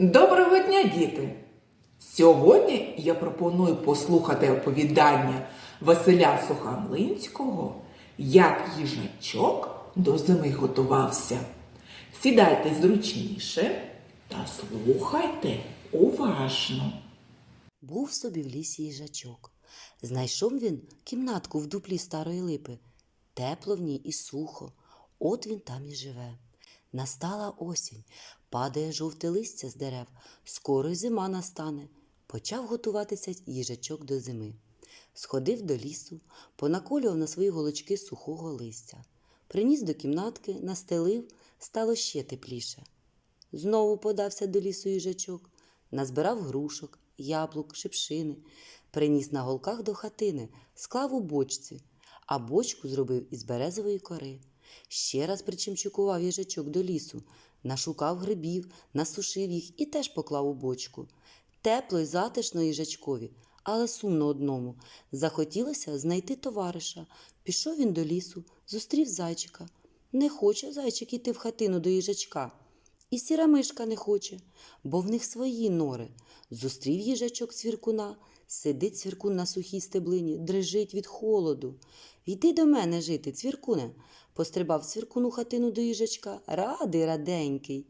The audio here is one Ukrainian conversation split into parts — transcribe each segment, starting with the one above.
Доброго дня, діти! Сьогодні я пропоную послухати оповідання Василя Сухомлинського Як їжачок до зими готувався. Сідайте зручніше та слухайте уважно. Був собі в лісі їжачок. Знайшов він кімнатку в дуплі старої липи. Тепло в ній і сухо. От він там і живе. Настала осінь, падає жовте листя з дерев, скоро й зима настане. Почав готуватися їжачок до зими. Сходив до лісу, понаколював на свої голочки сухого листя. Приніс до кімнатки, настелив, стало ще тепліше. Знову подався до лісу їжачок, назбирав грушок, яблук, шипшини, приніс на голках до хатини, склав у бочці, а бочку зробив із березової кори. Ще раз причимчукував їжачок до лісу, нашукав грибів, насушив їх і теж поклав у бочку. Тепло й затишно їжачкові, але сумно одному. Захотілося знайти товариша. Пішов він до лісу, зустрів зайчика. Не хоче зайчик іти в хатину до їжачка. І сіра мишка не хоче, бо в них свої нори. Зустрів їжачок цвіркуна, сидить цвіркун на сухій стеблині, дрижить від холоду. Йди до мене жити, цвіркуне. Пострибав цвіркун у хатину до їжачка, радий раденький.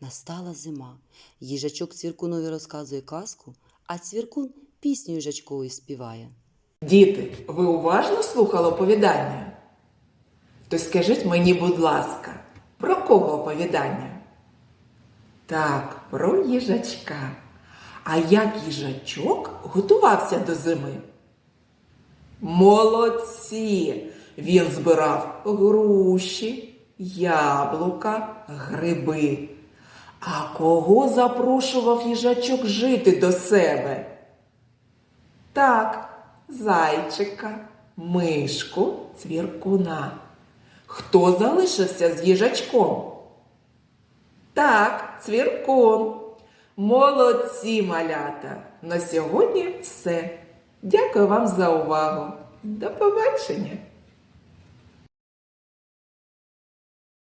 Настала зима. Їжачок цвіркунові розказує казку, а цвіркун пісню їжачкової співає. Діти, ви уважно слухали оповідання? То скажіть мені, будь ласка, про кого оповідання? Так, про їжачка. А як їжачок готувався до зими? Молодці! Він збирав груші, яблука, гриби. А кого запрошував їжачок жити до себе? Так, зайчика, мишку, цвіркуна. Хто залишився з їжачком? Так, цвірком. Молодці малята. На сьогодні все. Дякую вам за увагу. До побачення!